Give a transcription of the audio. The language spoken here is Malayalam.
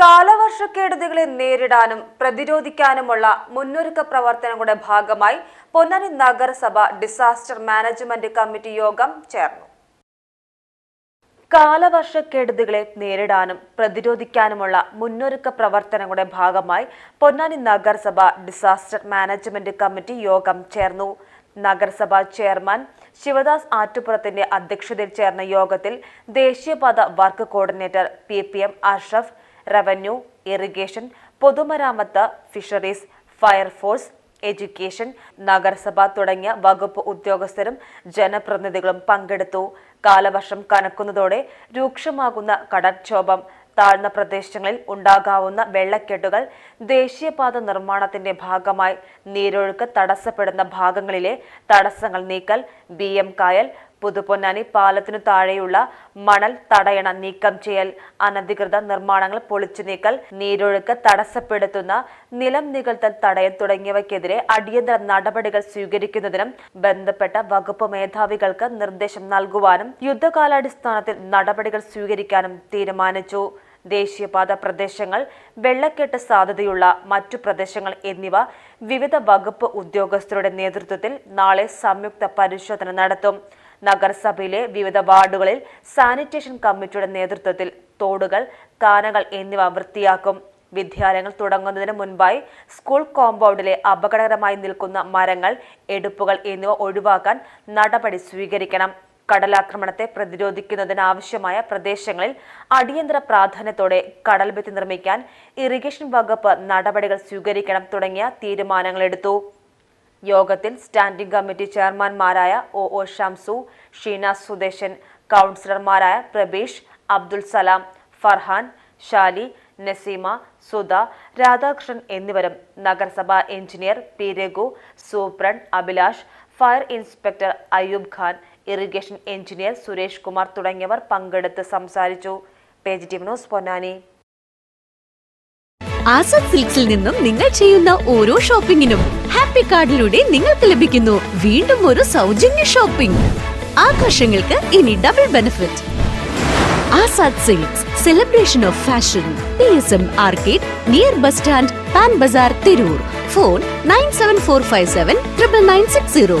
കാലവർഷക്കെടുതികളെ നേരിടാനും പ്രതിരോധിക്കാനുമുള്ള മുന്നൊരുക്ക പ്രവർത്തനങ്ങളുടെ ഭാഗമായി പൊന്നാനി നഗരസഭ ഡിസാസ്റ്റർ മാനേജ്മെന്റ് കമ്മിറ്റി യോഗം ചേർന്നു. കാലവർഷക്കെടുതികളെ നേരിടാനും പ്രതിരോധിക്കാനുമുള്ള മുന്നൊരുക്ക പ്രവർത്തനങ്ങളുടെ ഭാഗമായി പൊന്നാനി നഗരസഭ ഡിസാസ്റ്റർ മാനേജ്മെന്റ് കമ്മിറ്റി യോഗം ചേർന്നു. നഗരസഭ ചെയർമാൻ ശിവദാസ് ആറ്റുപുറത്തിന്റെ അധ്യക്ഷതയിൽ ചേർന്ന യോഗത്തിൽ ദേശീയപാത work coordinator P P M Ashraf revenue irrigation പൊതുമരാമത്ത് ഫിഷറീസ് ഫയർഫോഴ്സ് എഡ്യൂക്കേഷൻ നഗരസഭ തുടങ്ങിയ വകുപ്പ് ഉദ്യോഗസ്ഥരും ജനപ്രതിനിധികളും പങ്കെടുത്തു. കാലവർഷം കനക്കുന്നതോടെ രൂക്ഷമാകുന്ന കടൽക്ഷോഭം താഴ്ന്ന പ്രദേശങ്ങളിൽ ഉണ്ടാകാവുന്ന വെള്ളക്കെട്ടുകൾ ദേശീയപാത നിർമ്മാണത്തിന്റെ ഭാഗമായി നീരൊഴുക്ക് തടസ്സപ്പെടുന്ന ഭാഗങ്ങളിലെ തടസ്സങ്ങൾ നീക്കൽ ബി കായൽ പുതുപ്പൊന്നാനി പാലത്തിനു താഴെയുള്ള മണൽ തടയണ നീക്കം ചെയ്യൽ. അനധികൃത നിർമ്മാണങ്ങൾ പൊളിച്ചു നീക്കൽ നീരൊഴുക്ക് തടസ്സപ്പെടുത്തുന്ന നിലം നികൽത്തൽ തടയൽ തുടങ്ങിയവയ്ക്കെതിരെ അടിയന്തര നടപടികൾ സ്വീകരിക്കുന്നതിനും ബന്ധപ്പെട്ട വകുപ്പ് മേധാവികൾക്ക് നിർദ്ദേശം നൽകുവാനും യുദ്ധകാലാടിസ്ഥാനത്തിൽ നടപടികൾ സ്വീകരിക്കാനും തീരുമാനിച്ചു. ദേശീയപാത പ്രദേശങ്ങൾ വെള്ളക്കെട്ട് സാധ്യതയുള്ള മറ്റു പ്രദേശങ്ങൾ എന്നിവ വിവിധ വകുപ്പ് ഉദ്യോഗസ്ഥരുടെ നേതൃത്വത്തിൽ നാളെ സംയുക്ത പരിശോധന നടത്തും. നഗരസഭയിലെ വിവിധ വാർഡുകളിൽ സാനിറ്റേഷൻ കമ്മിറ്റിയുടെ നേതൃത്വത്തിൽ തോടുകൾ കാനകൾ എന്നിവ വൃത്തിയാക്കും. വിദ്യാലയങ്ങൾ തുടങ്ങുന്നതിന് മുൻപായി സ്കൂൾ കോമ്പൗണ്ടിലെ അപകടകരമായി നിൽക്കുന്ന മരങ്ങൾ എടുപ്പുകൾ എന്നിവ ഒഴിവാക്കാൻ നടപടി സ്വീകരിക്കണം. കടലാക്രമണത്തെ പ്രതിരോധിക്കുന്നതിനാവശ്യമായ പ്രദേശങ്ങളിൽ അടിയന്തര പ്രാധാന്യത്തോടെ കടൽഭിത്തി നിർമ്മിക്കാൻ ഇറിഗേഷൻ വകുപ്പ് നടപടികൾ സ്വീകരിക്കണം തുടങ്ങിയ തീരുമാനങ്ങളെടുത്തു. യോഗത്തിൽ സ്റ്റാൻഡിംഗ് കമ്മിറ്റി ചെയർമാൻമാരായ ഒ ഒ ഷംസു ഷീന സുദേശൻ കൗൺസിലർമാരായ പ്രബീഷ് അബ്ദുൽ സലാം ഫർഹാൻ ഷാലി നസീമ സുധ രാധാകൃഷ്ണൻ എന്നിവരും നഗരസഭാ engineer P Raghu superintendent Abhilash fire inspector Ayyub Khan irrigation engineer Suresh Kumar തുടങ്ങിയവർ പങ്കെടുത്ത് സംസാരിച്ചു. Page T news Ponnani. Azad സിൽക്സിൽ നിന്നും നിങ്ങൾ ചെയ്യുന്ന ഓരോ ഷോപ്പിംഗിനും ഹാപ്പി കാർഡിലൂടെ നിങ്ങൾക്ക് ലഭിക്കുന്നു. വീണ്ടും ഒരു സൗജന്യ ഷോപ്പിംഗ്. ആഘോഷങ്ങൾക്ക് ഇനി double benefit Azad silks celebration of fashion P S M arcade near bus stand Pan Bazar Tirur phone nine seven four five seven triple nine six zero